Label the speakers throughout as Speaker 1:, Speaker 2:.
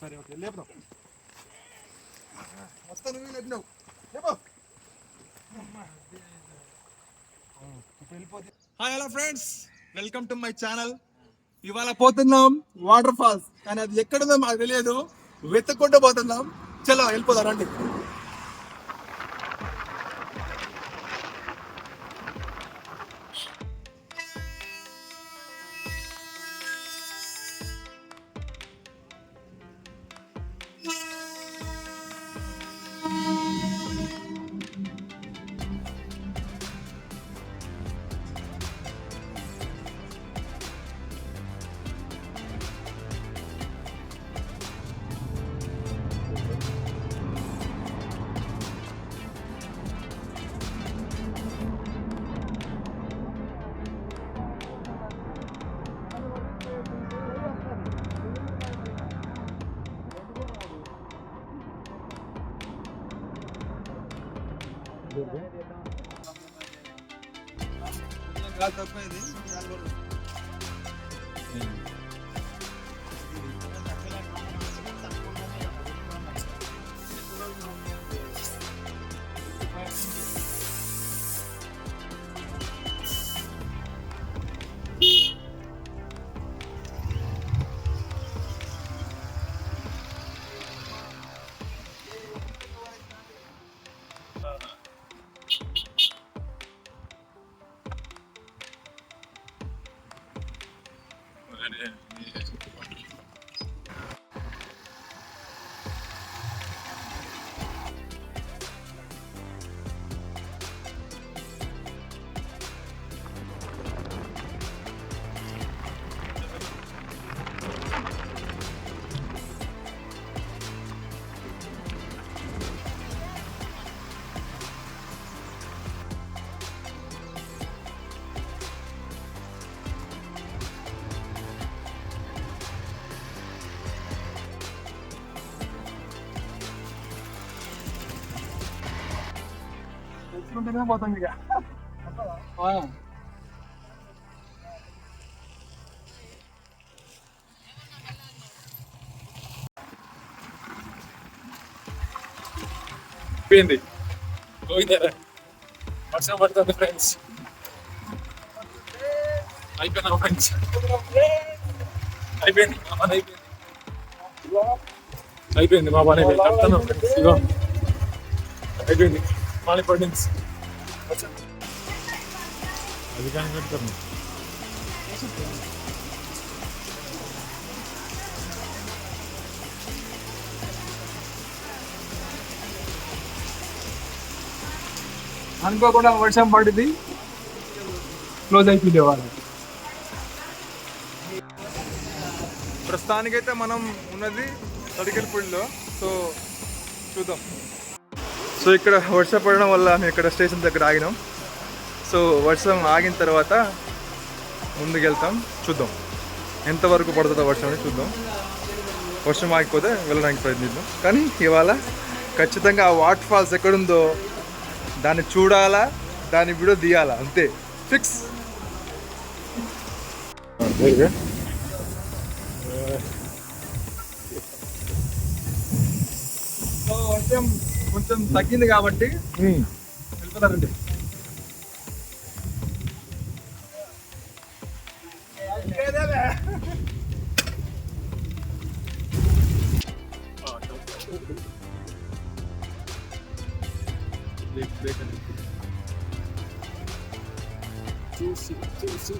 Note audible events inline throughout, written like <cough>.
Speaker 1: సరే ఓకే లేపుదాం. మొత్తం నువ్వు లేపినావు. లేపు. Hi hello friends welcome to my channel ఇవాళ పోతున్నాం వాటర్ ఫాల్స్. కానీ అది ఎక్కడుందో మాకు తెలియదు. వెతుక్కుంటూ పోతున్నాం. చలో వెళ్ళిపోదాం రండి. తప్ప ఇది తెచ్చుకుంటేనే పోతాం ఇక?
Speaker 2: అయిపోయింది పోయిందా వర్షం పడుతుంది ఫ్రెండ్స్ అయిపోయినా ఫ్రెండ్స్ అయిపోయింది మా పని అయిపోయింది. అయిపోయింది మా పని అయిపోయింది. చెప్తాను ఫ్రెండ్స్ ఇగో. అయిపోయింది. మాలి పడింది. అది కానీ పెడతాను
Speaker 1: అనుకోకుండా వర్షం పడింది. క్లోజ్ అయిపోయింది వాళ్ళు ప్రస్తుతానికైతే మనం ఉన్నది తడికెలపూడిలో. సో చూద్దాం. సో ఇక్కడ వర్షం పడడం వల్ల మేము ఇక్కడ స్టేషన్ దగ్గర ఆగినాం. సో వర్షం ఆగిన తర్వాత ముందుకెళ్తాం చూద్దాం. ఎంతవరకు పడుతుందో వర్షం అని చూద్దాం. వర్షం ఆగిపోతే వెళ్ళడానికి ప్రయత్నిద్దాం. కానీ ఇవాళ ఖచ్చితంగా ఆ వాటర్ ఫాల్స్ ఎక్కడుందో దాన్ని చూడాలా దాన్ని వీడియో తీయాలా అంతే. ఫిక్స్. వర్షం కొంచెం తగ్గింది కాబట్టి వెళ్ళిపోతారండి
Speaker 2: చూసి చూసి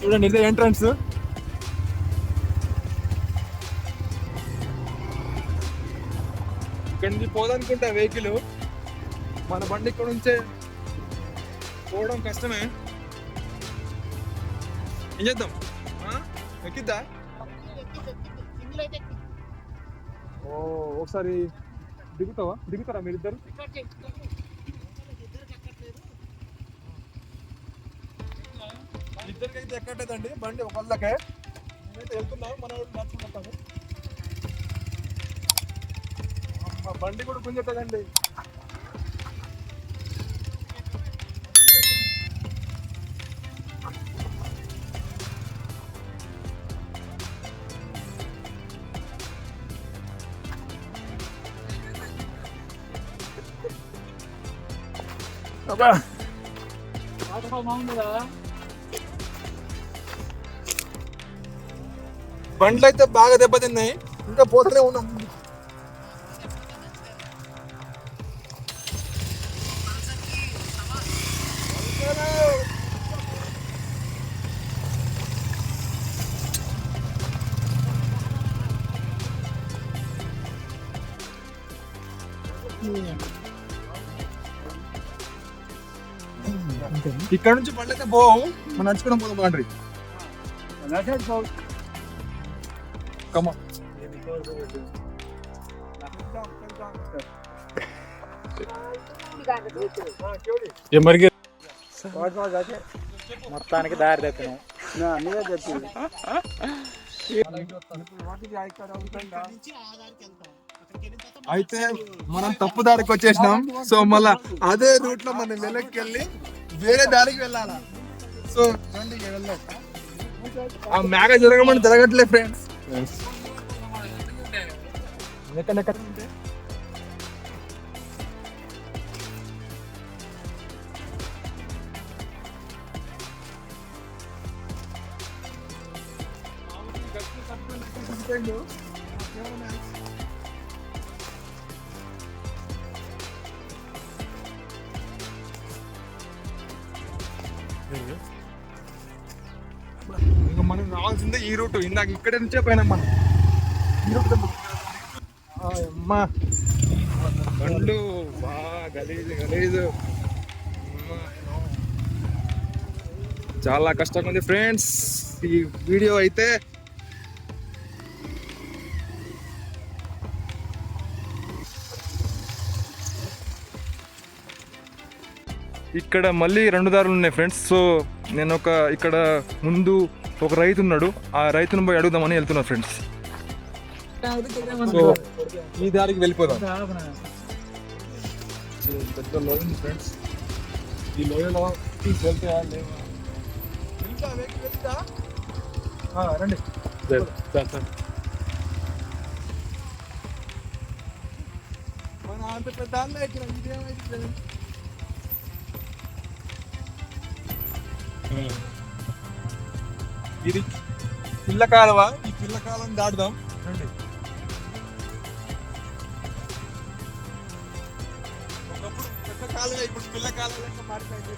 Speaker 1: చూడండి ఇదే ఎంట్రన్స్ పోదనుకుంటా వెహికల్ మన బండి ఇక్కడ నుంచే పోవడం కష్టమే. ఏం చేద్దాం? ఎక్కిద్దా? ఓ ఒకసారి దిగుతావా? దిగుతారా మీరిద్దరు? ఇద్దరికైతే ఎక్కట్లేదండి. బండి ఒకళ్ళకే. నేనైతే వెళ్తున్నాను మన వాళ్ళు బండి కూడా గుంజట్టదండి అబ్బా బండ్లు అయితే బాగా దెబ్బతిన్నాయి. ఇంకా పోతూనే ఉన్నాం. ఇక్కడ నుంచి పళ్ళైతే పోవు. మనం నడుచుకోవడం పోదాం
Speaker 2: బాగుంటుంది కమ్మ మరిగి?
Speaker 3: మొత్తానికి దారి తప్పినాం మీరే చెప్పింది
Speaker 1: అయితే మనం తప్పు దారికి వచ్చేసినాం. సో మళ్ళా అదే రూట్లో మనం వెనక్కి వెళ్ళి వేరే దారికి వెళ్ళాలా? సో రండి వెళ్దాం. ఆ మేఘ జరగమని జరగట్లే ఫ్రెండ్స్ ఇంకా ఈ రూట్. ఇందాక ఇక్కడే నుంచే పోయినాం మనం. ఈ రూట్ ఆ, అమ్మా బండ్లు బాగా గలీజు గలీజు. అమ్మా. చాలా కష్టంగా ఉంది ఫ్రెండ్స్. ఈ వీడియో అయితే ఇక్కడ మళ్ళీ రెండు దారులు ఉన్నాయి ఫ్రెండ్స్. సో నేను ఒక ఇక్కడ ముందు ఒక రైతు ఉన్నాడు. ఆ రైతును పోయి అడుగుదామని వెళ్తున్నా ఫ్రెండ్స్ సో ఈ దారికి వెళ్ళిపోదాం. పెద్ద లోయ ఉంది ఫ్రెండ్స్ ఈ లోయలో లేవా రండి. అంత పెద్ద ఇది పిల్ల కాలువ? ఈ పిల్ల కాలం దాటుదాం. రండి. ఒకప్పుడు పెద్ద కాలువ ఇప్పుడు పిల్ల కాలువ లెక్క మారిపోయింది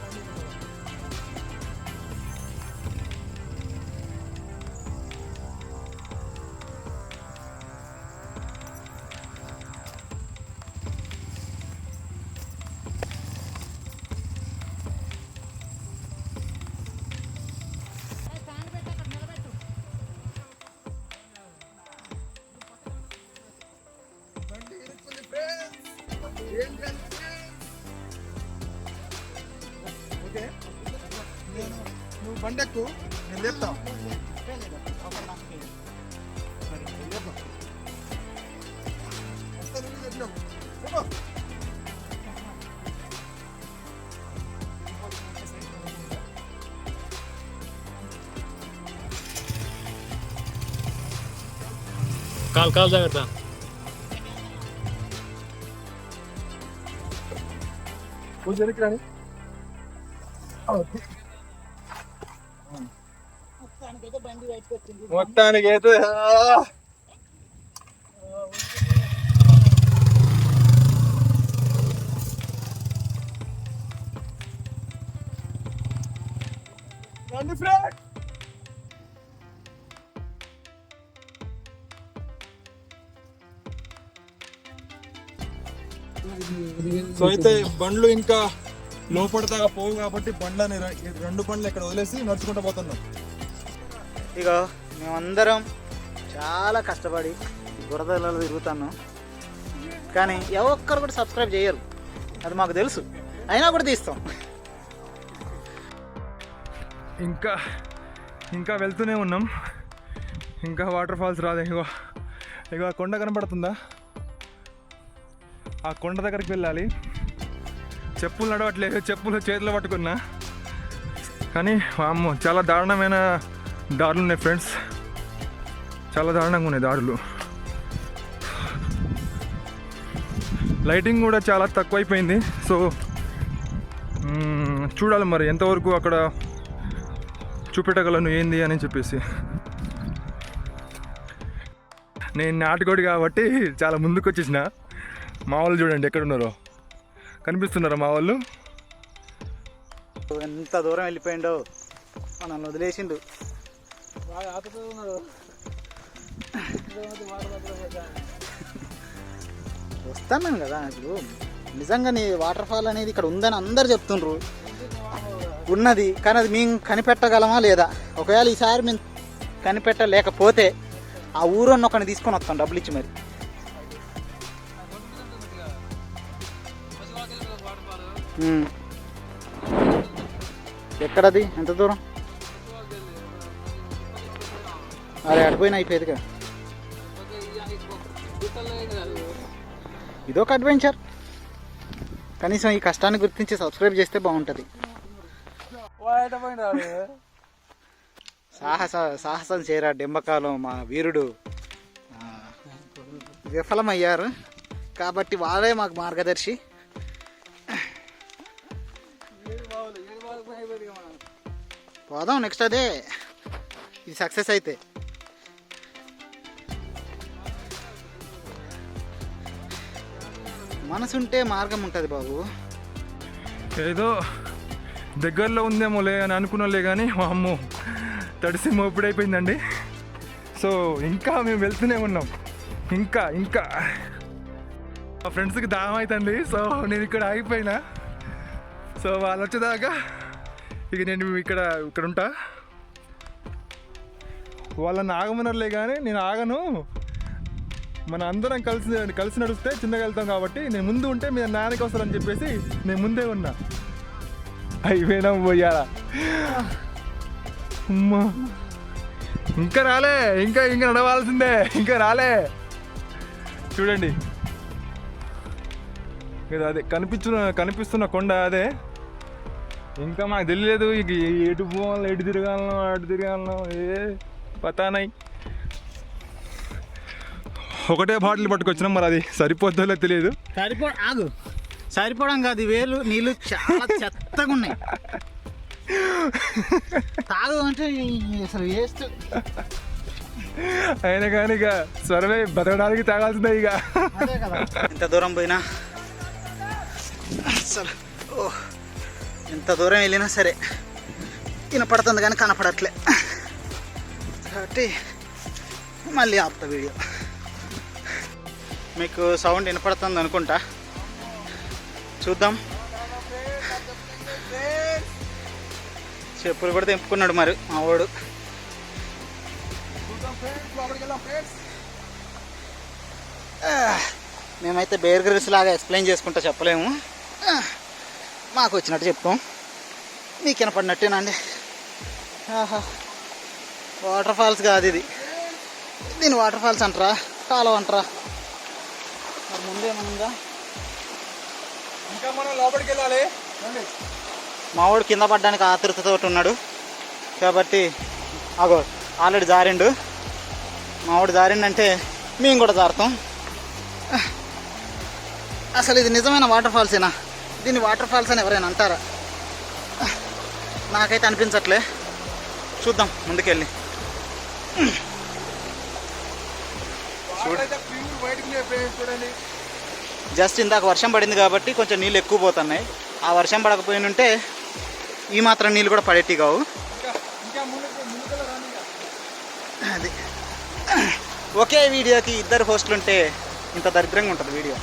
Speaker 1: ఓకే నేను నువ్వు బండి ఎక్కు నేను లేపుతా వస్తా, నువ్వు చెప్పినావు. చెప్పు.
Speaker 2: काल काल जाएगा
Speaker 1: కొంచెం వెనక్కి రాని మొత్తానికి అయితే ఆ! రండి ఫ్రెండ్ సో అయితే బండ్లు ఇంకా లోపడతాగా పోవు కాబట్టి బండ్లని రెండు బండ్లు ఇక్కడ వదిలేసి నడుచుకుంటూ పోతున్నాం.
Speaker 3: ఇక మేమందరం చాలా కష్టపడి బురదలలో తిరుగుతున్నాం. కానీ ఒక్కరు కూడా సబ్స్క్రైబ్ చేయరు. అది మాకు తెలుసు. అయినా కూడా తీస్తాం.
Speaker 1: ఇంకా ఇంకా వెళ్తూనే ఉన్నాం. ఇంకా వాటర్ ఫాల్స్ రాదు ఇగో. ఇగో కొండ కనపడుతుందా? ఆ కొండ దగ్గరికి వెళ్ళాలి. చెప్పులు నడవట్లేదు చెప్పులు చేతిలో పట్టుకున్నా. కానీ అమ్మో చాలా దారుణమైన దారులు ఉన్నాయి ఫ్రెండ్స్. చాలా దారుణంగా ఉన్నాయి దారులు. లైటింగ్ కూడా చాలా తక్కువైపోయింది. సో చూడాలి మరి ఎంతవరకు అక్కడ చూపెట్టగలను ఏంది అని చెప్పేసి. నేను నాటుకోడి కాబట్టి చాలా ముందుకు వచ్చేసిన మా వాళ్ళు చూడండి ఎక్కడున్నారో. కనిపిస్తున్నారా మా వాళ్ళు?
Speaker 3: ఎంత దూరం వెళ్ళిపోయిండో నన్ను వదిలేసిండు. బాగా ఆపుతూ ఉన్నాడు. వస్తున్నాను కదా ఇప్పుడు. నిజంగా నీ వాటర్ ఫాల్ అనేది ఇక్కడ ఉందని అందరు చెప్తుండ్రు. ఉన్నది కానీ అది మేము కనిపెట్టగలమా లేదా? ఒకవేళ ఈసారి మేము కనిపెట్టలేకపోతే ఆ ఊరన్న ఒకరిని తీసుకొని వస్తాం డబ్బులు ఇచ్చి మరి. ఎక్కడది? ఎంత దూరం? అరే అడిపోయిన అయిపోయేదిగా ఇదొక అడ్వెంచర్. కనీసం ఈ కష్టాన్ని గుర్తించి సబ్స్క్రైబ్ చేస్తే బాగుంటుంది. సాహస సాహసం చేరా డెంబకాలం మా వీరుడు. విఫలమయ్యారు. కాబట్టి వాళ్ళే మాకు మార్గదర్శి. పోదాం నెక్స్ట్ అదే. ఇది సక్సెస్ అయితే. మనసుంటే మార్గం ఉంటుంది బాబు.
Speaker 1: ఏదో దగ్గరలో ఉందేమోలే అని అనుకున్నలే కానీ మా అమ్మ తడిసి మోపుడైపోయిందండి సో ఇంకా మేము వెళ్తూనే ఉన్నాం. ఇంకా ఇంకా. మా ఫ్రెండ్స్కి దాహం అవుతుంది సో నేను ఇక్కడ ఆగిపోయినా. సో వాళ్ళు వచ్చేదాకా ఇక నేను ఇక్కడ ఇక్కడ ఉంటా. వాళ్ళని ఆగమనర్లే కానీ నేను ఆగను. మన అందరం కలిసి కలిసి నడిస్తే చిన్నగా వెళ్తాం కాబట్టి నేను ముందు ఉంటే మీరు నాన్నకి వస్తారని చెప్పేసి నేను ముందే ఉన్నా. అయిపోయినా పోయారా అమ్మా. ఇంకా రాలే ఇంకా ఇంకా నడవాల్సిందే ఇంకా రాలే. చూడండి. అదే కనిపించిన కనిపిస్తున్న కొండ అదే. ఇంకా మాకు తెలియలేదు ఇక ఎటు పోవాలో ఎటు తిరగాలను అటు తిరగాలను ఏ పతానై ఒకటే బాటిల్ పట్టుకొచ్చినాం మరి అది సరిపోద్దో తెలియదు.
Speaker 3: సరిపో ఆగు. సరిపోవడం కాదు వేలు నీళ్ళు చాలా చెత్తగా ఉన్నాయి. తాగు అంటే అసలు వేస్ట్.
Speaker 1: అయినా కానీ ఇక సర్వే బతకడానికి తాగాల్సిందే ఇక.
Speaker 3: ఎంత దూరం పోయినా? అసలు ఓ. ఎంత దూరం వెళ్ళినా సరే వినపడుతుంది కానీ కనపడట్లే. కాబట్టి మళ్ళీ ఆపుతా వీడియో. మీకు సౌండ్ వినపడుతుంది అనుకుంటా. చూద్దాం. చెప్పులు కూడా తెంపుకున్నాడు మరి మా వాడు. మేమైతే బేర్ గ్రిల్స్ లాగా ఎక్స్ప్లెయిన్ చేసుకుంటా చెప్పలేము. మాకు వచ్చినట్టు చెప్తాం మీకు వినపడినట్టేనండి. ఆహా. వాటర్ ఫాల్స్ కాదు ఇది. దీని వాటర్ ఫాల్స్ అంటారా? కాలువ అంటారా? మరి ముందేమనుందా
Speaker 1: ఇంకా మనం లోపలికి వెళ్ళాలి.
Speaker 3: మా వాడు కింద పడ్డానికి ఆతృతతో ఉన్నాడు. కాబట్టి అగో ఆల్రెడీ జారిండు. మా వాడు జారిండంటే మేము కూడా జారుతాం. అసలు ఇది నిజమైన వాటర్ ఫాల్సేనా దీన్ని వాటర్ ఫాల్స్ అని ఎవరైనా అంటారా? నాకైతే అనిపించట్లే. చూద్దాం ముందుకెళ్ళి. జస్ట్ ఇందాక వర్షం పడింది కాబట్టి కొంచెం నీళ్ళు ఎక్కువ పోతున్నాయి. ఆ వర్షం పడకపోయినుంటే ఈ మాత్రం నీళ్ళు కూడా పడేటి కావు. అది. ఒకే వీడియోకి ఇద్దరు హోస్టులు ఉంటే ఇంత దరిద్రంగా ఉంటుంది వీడియో.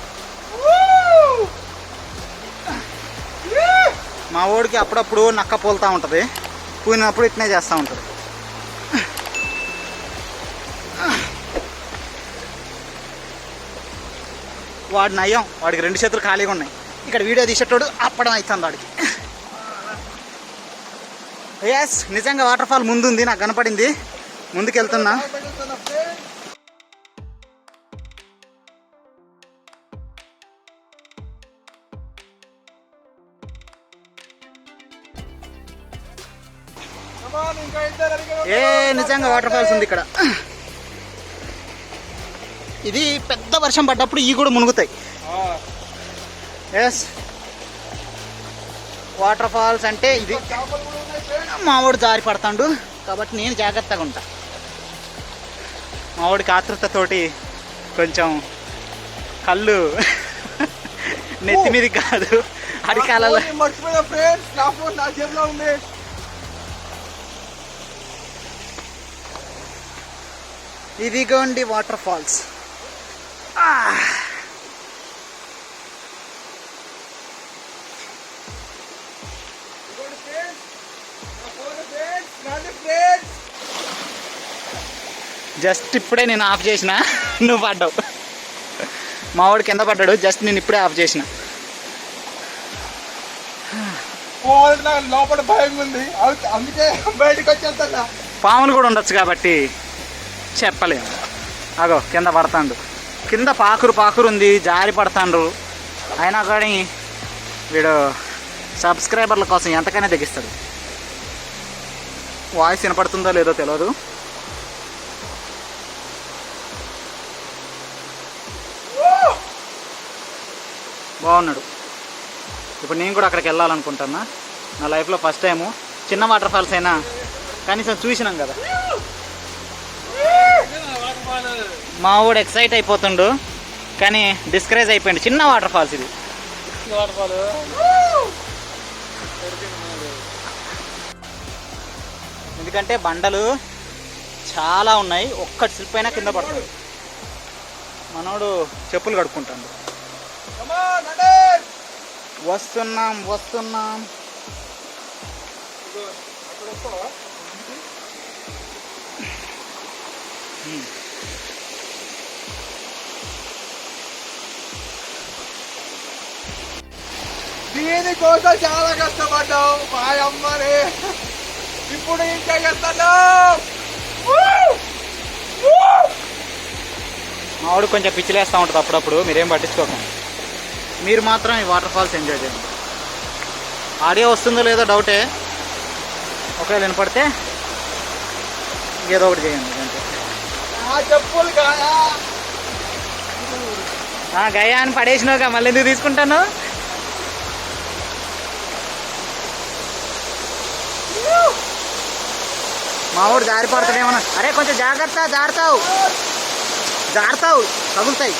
Speaker 3: మా ఓడికి అప్పుడప్పుడు నక్క పోలుతూ ఉంటుంది. పూనినప్పుడు ఇట్నే చేస్తూ ఉంటుంది. వాడిని నయ్యం వాడికి రెండు చేతులు ఖాళీగా ఉన్నాయి. ఇక్కడ వీడియో తీసేటోడు అప్పడం అవుతుంది వాడికి. ఎస్ నిజంగా వాటర్ ఫాల్ ముందుంది నాకు కనపడింది. ముందుకు ఏ నిజంగా వాటర్ ఫాల్స్ ఉంది ఇక్కడ. ఇది పెద్ద వర్షం పడ్డప్పుడు ఈ కూడా మునుగుతాయి. ఎస్ వాటర్ ఫాల్స్ అంటే ఇది. మావాడు జారి పడతాడు. కాబట్టి నేను జాగ్రత్తగా ఉంటా. మావాడికి ఆతృతతోటి కొంచెం కళ్ళు <laughs> నెత్తి మీద కాదు. అరికాలలో
Speaker 1: ఫ్రెండ్స్ నా ఫోన్ నా జేబులో ఉంది.
Speaker 3: ఇదిగోండి వాటర్ ఫాల్స్. జస్ట్ ఇప్పుడే నేను ఆఫ్ చేసిన. నువ్వు పడ్డావు. మా వాడు కింద పడ్డాడు. జస్ట్ నేను ఇప్పుడే ఆఫ్ చేసిన.
Speaker 1: లోపల భయం ఉంది అందుకే బయటకు వచ్చేస్తా
Speaker 3: పాములు కూడా ఉండొచ్చు కాబట్టి. చెప్పలేము. అగో కింద పడతాండు. కింద పాకురు పాకురు ఉంది జారి పడతాండ్రు అయినా కానీ వీడు సబ్స్క్రైబర్ల కోసం ఎంతకైనా తెగిస్తాడు. వాయిస్ వినపడుతుందో లేదో తెలియదు బాగున్నాడు. ఇప్పుడు నేను కూడా అక్కడికి వెళ్ళాలనుకుంటున్నా. నా లైఫ్లో ఫస్ట్ టైము. చిన్న వాటర్ ఫాల్స్ అయినా కనీసం చూసినాం కదా. మా వాడు ఎక్సైట్ అయిపోతుండు కానీ డిస్కరేజ్ అయిపోయింది చిన్న వాటర్ ఫాల్స్ ఇది. ఎందుకంటే బండలు చాలా ఉన్నాయి ఒక్క స్లిప్ అయినా కింద పడుతుంది మనోడు చెప్పులు కడుక్కుంటాడు. వస్తున్నాం వస్తున్నాం.
Speaker 1: దీనికోసం చాలా కష్టపడ్డావు మా అమ్మని. ఇప్పుడు ఇంకా చేస్తాను
Speaker 3: మా వాడు కొంచెం పిచ్చిలేస్తూ ఉంటుంది అప్పుడప్పుడు మీరేం పట్టించుకోకండి. మీరు మాత్రం ఈ వాటర్ ఫాల్స్ ఎంజాయ్ చేయండి. ఆడియో వస్తుందో లేదో డౌటే. ఒకవేళ వినపడితే ఏదో ఒకటి చేయండి అంతే.
Speaker 1: చెప్పులు
Speaker 3: గయా అని పడేసినావుగా మళ్ళీ ఎందుకు తీసుకుంటాను? మా ఊరు జారిపడతాడేమన్నా అరే కొంచెం జాగ్రత్త జారుతావు. జారుతావు. తగులుతాయి.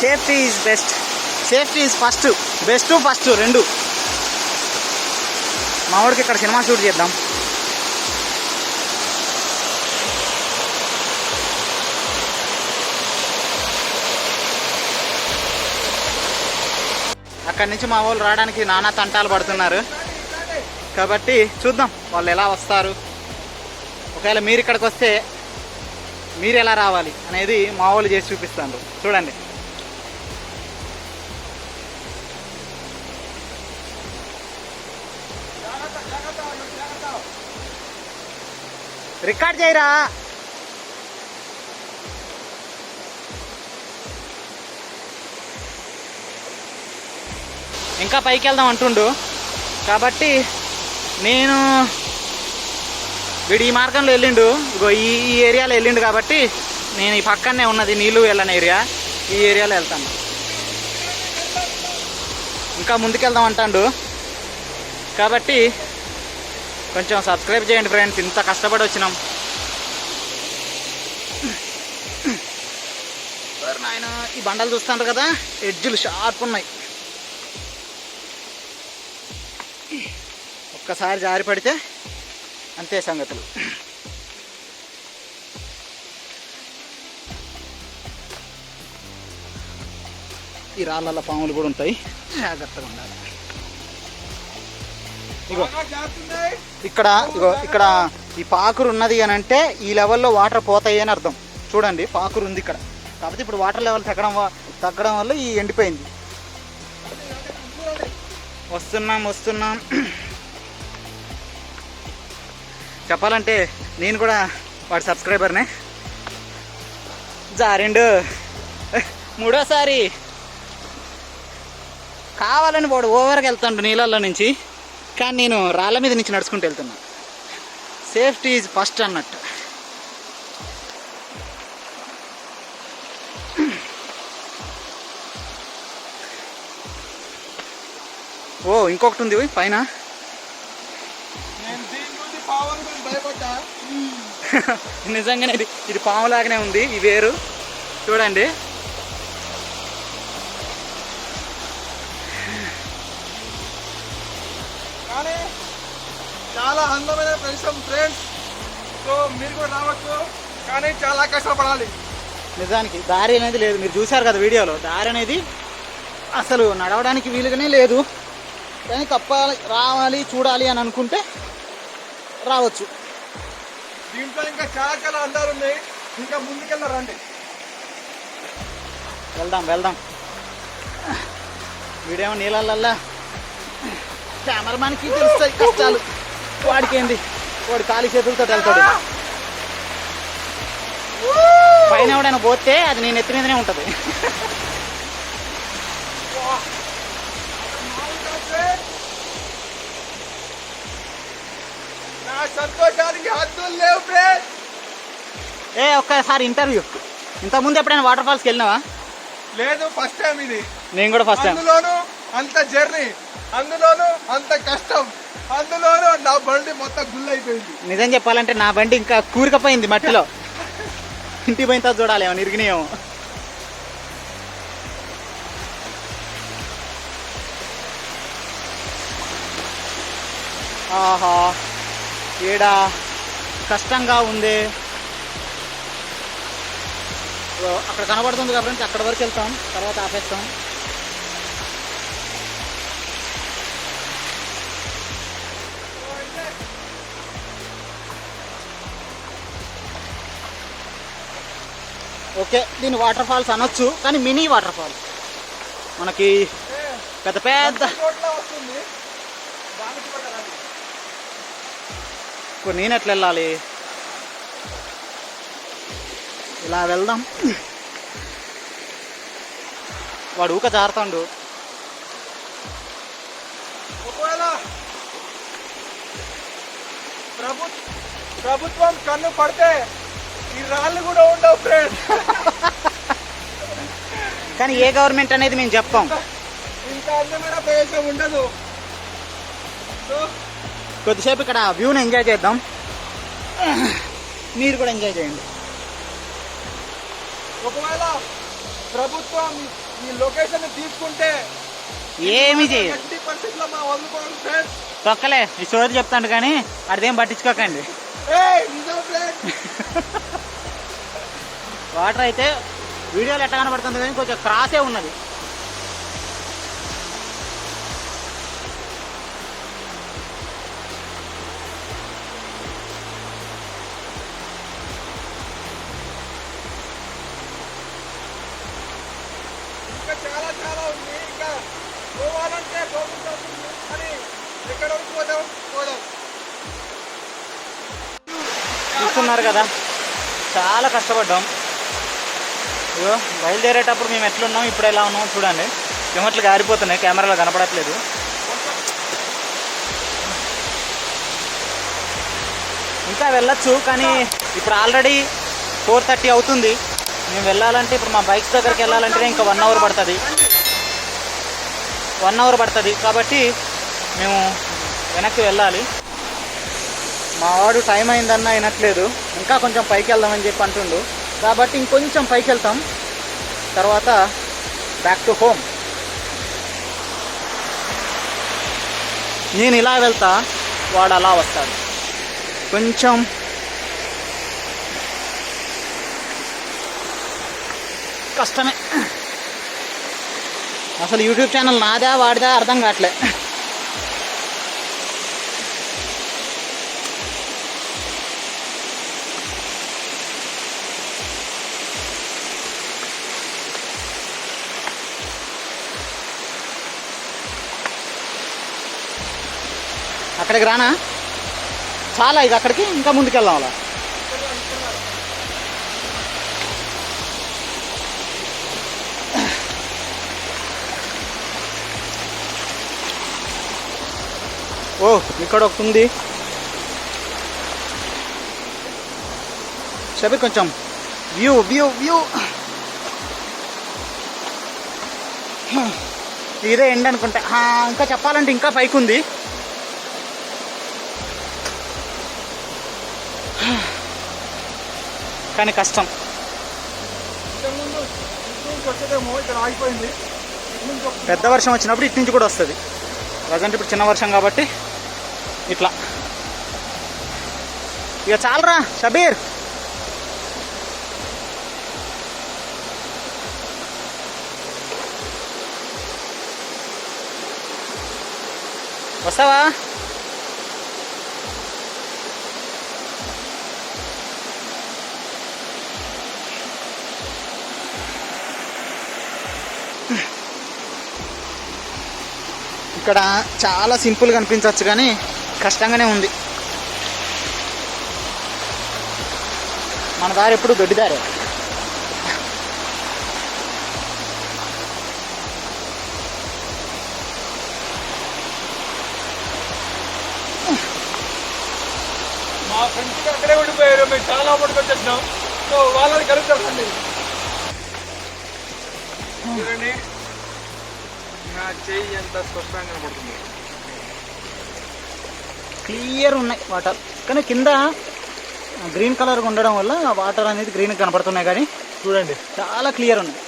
Speaker 3: Safety is best safety is first best first రెండు. మా ఊరికి ఇక్కడ సినిమా షూట్ చేద్దాం. అక్కడి నుంచి మా వాళ్ళు రావడానికి నానా తంటాలు పడుతున్నారు. కాబట్టి చూద్దాం వాళ్ళు ఎలా వస్తారు. ఒకవేళ మీరు ఇక్కడికి వస్తే మీరు ఎలా రావాలి అనేది మా వాళ్ళు చేసి చూపిస్తాను చూడండి. రికార్డ్ చేయరా? ఇంకా పైకి వెళ్దాం అంటుండు. కాబట్టి నేను వీడు ఈ మార్గంలో వెళ్ళిండు. ఇగో ఈ ఈ ఏరియాలో వెళ్ళిండు కాబట్టి నేను ఈ పక్కనే ఉన్నది నీళ్ళు వెళ్ళని ఏరియా. ఈ ఏరియాలో వెళ్తాను. ఇంకా ముందుకెళ్దాం అంటాడు. కాబట్టి కొంచెం సబ్స్క్రైబ్ చేయండి ఫ్రెండ్స్ ఇంత కష్టపడి వచ్చినాం. సరే నాయన? ఈ బండలు చూస్తాను కదా? ఎడ్జులు షార్ప్ ఉన్నాయి. ఒక్కసారి జారి పడితే అంతే సంగతులు. ఈ రాళ్ళ పాములు కూడా ఉంటాయి. జాగ్రత్తగా ఉండాలి. ఇగో ఇక్కడ ఇగో ఇక్కడ ఈ పాకురు ఉన్నది అని అంటే ఈ లెవెల్లో వాటర్ పోతాయి అని అర్థం. చూడండి పాకురు ఉంది ఇక్కడ. కాకపోతే ఇప్పుడు వాటర్ లెవెల్ తగ్గడం తగ్గడం వల్ల ఈ ఎండిపోయింది. వస్తున్నాం వస్తున్నాం. చెప్పాలంటే నేను కూడా వాడి సబ్స్క్రైబర్నే. జారిండు మూడోసారి. కావాలని వాడు ఓవర్కి వెళ్తాడు నీళ్ళల్లో నుంచి కానీ నేను రాళ్ళ మీద నుంచి నడుచుకుంటూ వెళ్తున్నా. సేఫ్టీ ఈజ్ ఫస్ట్ అన్నట్టు. ఓ ఇంకొకటి ఉంది పైన.
Speaker 1: భయపడ్డా? <laughs>
Speaker 3: నిజంగానే ఇది ఇది పాములాగానే ఉంది ఈ వేరు. చూడండి.
Speaker 1: కానీ చాలా అందమైన ప్రదేశం ఫ్రెండ్స్. సో మీరు కూడా రావచ్చు కానీ చాలా కష్టపడాలి.
Speaker 3: నిజానికి దారి అనేది లేదు. మీరు చూశారు కదా వీడియోలో. దారి అనేది అసలు నడవడానికి వీలుగానే లేదు. కానీ తప్పాలి రావాలి చూడాలి అని అనుకుంటే రావచ్చు.
Speaker 1: దీంట్లో ఇంకా చాలా చాలా అందాలు ఉన్నాయి. ఇంకా ముందుకెళ్ళ రండి.
Speaker 3: వెళ్దాం వెళ్దాం. వీడేమో నీళ్ళల్లా కెమెరామాన్కి తెలుస్తాయి కష్టాలు. వాడికి ఏంది వాడు ఖాళీ చేతులతో వెళ్తాడు. పైన ఎవడైనా పోతే అది నేను ఎత్తి మీదనే ఉంటుంది.
Speaker 1: సంతోషానికి హద్దులు లేవు
Speaker 3: ఏ ఒక్కసారి ఇంటర్వ్యూ ఇంతకుముందు ఎప్పుడైనా వాటర్ ఫాల్స్కి వెళ్ళినావా?
Speaker 1: లేదు ఫస్ట్ టైం ఇది.
Speaker 3: నేను కూడా ఫస్ట్ టైం
Speaker 1: అందులోను అంత జర్నీ అందులోను అంత కష్టం అందులోను నా బండి మొత్తం గుల్ అయిపోయింది.
Speaker 3: నిజం చెప్పాలంటే నా బండి ఇంకా కూరుకపోయింది మట్టిలో. ఇంటికి పోయిన తర్వాత చూడాలి ఏమో ఇరిగినాయేమో. ఆహా. ఈడ కష్టంగా ఉంది? అక్కడ కనబడుతుంది కాబట్టి అక్కడ వరకు వెళ్తాం తర్వాత ఆపేస్తాం. ఓకే దీని వాటర్ ఫాల్స్ అనొచ్చు కానీ మినీ వాటర్ ఫాల్ మనకి పెద్ద పెద్ద
Speaker 1: రోడ్లో వస్తుంది దానికి కూడా రండి.
Speaker 3: ఇప్పుడు నేను ఎట్లా వెళ్ళాలి? ఇలా వెళ్దాం. వాడు ఊక జారుతాడు.
Speaker 1: ప్రభుత్వం కన్ను పడితే ఈ రాళ్ళు కూడా ఉండవు ఫ్రెండ్స్
Speaker 3: కానీ ఏ గవర్నమెంట్ అనేది మేము చెప్పాం.
Speaker 1: ఇంకా అందమైన ప్రదేశం ఉండదు. సో
Speaker 3: కొద్దిసేపు ఇక్కడ వ్యూని ఎంజాయ్ చేద్దాం. మీరు కూడా ఎంజాయ్ చేయండి.
Speaker 1: ఒకవేళ ప్రభుత్వం ఈ లొకేషన్ తీసుకుంటే
Speaker 3: ఏమి తొక్కలే ఈ స్టోరీ చెప్తాను కానీ అదేం పట్టించుకోకండి. వాటర్ అయితే వీడియోలో ఎట్ట కనబడుతుంది కానీ కొంచెం క్రాసే ఉన్నది. కదా. చాలా కష్టపడ్డాం. ఇగో బయలుదేరేటప్పుడు మేము ఎట్లున్నాం ఇప్పుడు ఎలా ఉన్నాం చూడండి. చెమట్లు గారిపోతున్నాయి కెమెరాలో కనపడట్లేదు. ఇంకా వెళ్ళొచ్చు కానీ ఇప్పుడు ఆల్రెడీ ఫోర్ థర్టీ అవుతుంది. మేము వెళ్ళాలంటే ఇప్పుడు మా బైక్స్ దగ్గరికి వెళ్ళాలంటే ఇంకా వన్ అవర్ పడుతుంది. వన్ అవర్ పడుతుంది. కాబట్టి మేము వెనక్కి వెళ్ళాలి. మా వాడు టైం అయిందన్న అయినట్లేదు ఇంకా కొంచెం పైకి వెళ్దామని చెప్పి అంటుండు. కాబట్టి ఇంకొంచెం పైకి వెళ్తాం. తర్వాత బ్యాక్ టు హోమ్ నేను ఇలా వెళ్తా వాడు అలా వస్తాడు. కొంచెం కష్టమే. అసలు యూట్యూబ్ ఛానల్ నాదా వాడిదా అర్థం కావట్లే. అక్కడికి రానా? చాలా ఇక అక్కడికి ఇంకా ముందుకెళ్దాం అలా ఓ ఇక్కడ ఒకటి ఉంది. చెప్పి కొంచెం. View view view. ఇదే ఎండ్ అనుకుంటా. ఆ, ఇంకా చెప్పాలంటే ఇంకా పైకి ఉంది కానీ కష్టం. పెద్ద వర్షం వచ్చినప్పుడు ఇటు నుంచి కూడా వస్తుంది. ప్రజెంట్ ఇప్పుడు చిన్న వర్షం కాబట్టి ఇట్లా. ఇక చాలరా షబీర్. వస్తావా? ఇక్కడ చాలా సింపుల్గా అనిపించవచ్చు కానీ కష్టంగానే ఉంది. మన దారి ఎప్పుడు దొడ్డి దారే?
Speaker 1: మా ఫ్రెండ్స్ అక్కడే ఉండిపోయారు. మేము చాలా పట్టుకు వచ్చేసినాం. సో వాళ్ళని కలుగుతారండి చూడండి. నా చెయ్యి ఎంత స్పష్టంగా కనపడుతుంది.
Speaker 3: క్లియర్ ఉన్నాయి వాటర్ కానీ కింద గ్రీన్ కలర్ ఉండడం వల్ల వాటర్ అనేది గ్రీన్ కనపడుతున్నాయి కానీ
Speaker 1: చూడండి.
Speaker 3: చాలా క్లియర్ ఉన్నాయి.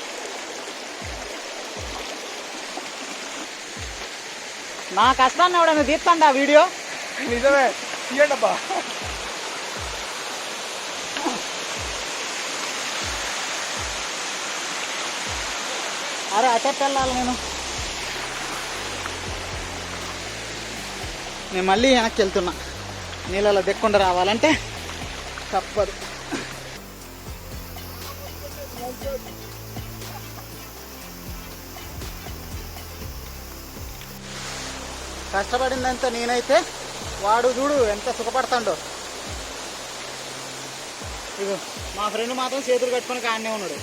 Speaker 3: నా కష్టాన్ని ఎవడన్నా తీస్తాండి ఆ వీడియో?
Speaker 1: నిజమే. తీయండి అబ్బా
Speaker 3: అరే అటెట్ వెళ్ళాలి నేను. నేను మళ్ళీ వెనక్కి వెళ్తున్నా. నీళ్ళలో దిక్కుండా రావాలంటే తప్పదు. కష్టపడిందంతా నేనైతే వాడు చూడు ఎంత సుఖపడతాడో. ఇగో మా ఫ్రెండ్ మాత్రం చేతులు కట్టుకొని కాడనే ఉన్నాడు.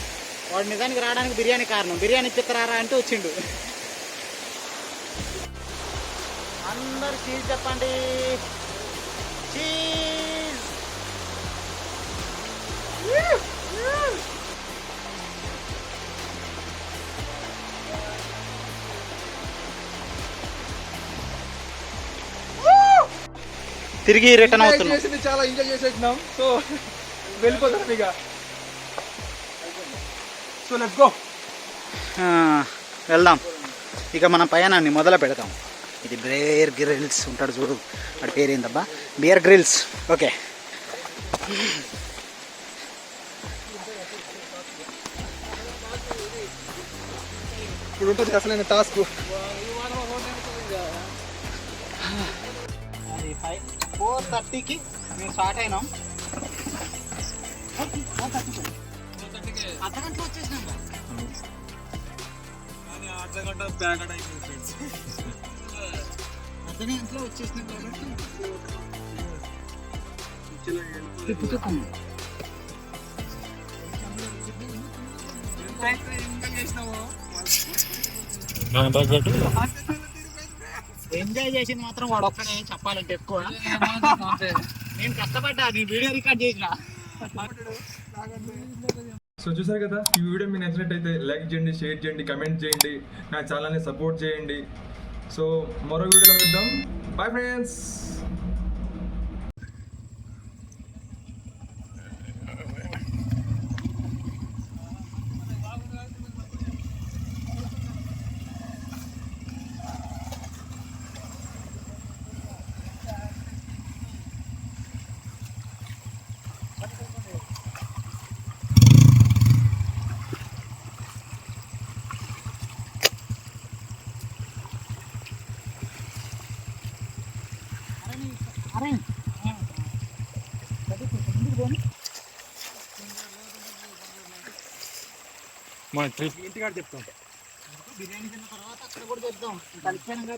Speaker 3: వాడు నిజానికి రావడానికి బిర్యానీ కారణం. బిర్యానీ ఇప్పిస్తారా అంటే వచ్చిండు. అందరు చీజ్ చెప్పండి. చీజ్. తిరిగి రిటర్న్ అవుతున్నాం.
Speaker 1: చేసింది చాలా ఎంజాయ్ చేసేసినాం. సో వెళ్ళిపోతాం ఇక. సో లెట్స్ గో
Speaker 3: వెళ్దాం. ఇక మన పయనాన్ని మొదలు పెడతాం. ఇది బేర్ గ్రిల్స్ ఉంటాడు చూడు. వాడి పేరు ఏందబ్బా బియర్ గ్రిల్స్ ఓకే
Speaker 1: ఇప్పుడు ఉంటుంది అసలైన టాస్క్
Speaker 3: ఫోర్ థర్టీకి మేము స్టార్ట్ అయినాం. అర్ధగంటలో వచ్చేసినాం రా. ఇంట్లో వచ్చేసినాం కాబట్టి తిప్పుతుంది ఎంజాయ్ చేసింది మాత్రం వాడు ఒక్కడే చెప్పాలంటే ఎక్కువ నేను కష్టపడ్డా నేను వీడియో రికార్డ్ చేసిన
Speaker 1: సో చూసారు కదా ఈ వీడియో మీకు నచ్చినట్టయితే లైక్ చేయండి షేర్ చేయండి కమెంట్ చేయండి నా ఛానల్ని సపోర్ట్ చేయండి సో మరో వీడియోలో చూద్దాం బాయ్ ఫ్రెండ్స్
Speaker 3: అరే
Speaker 2: మా ట్రిప్
Speaker 1: ఇంటికాడ చెప్తాం.
Speaker 3: బిర్యానీ తిన్న తర్వాత అక్కడ కూడా చెప్తాం కలిపాను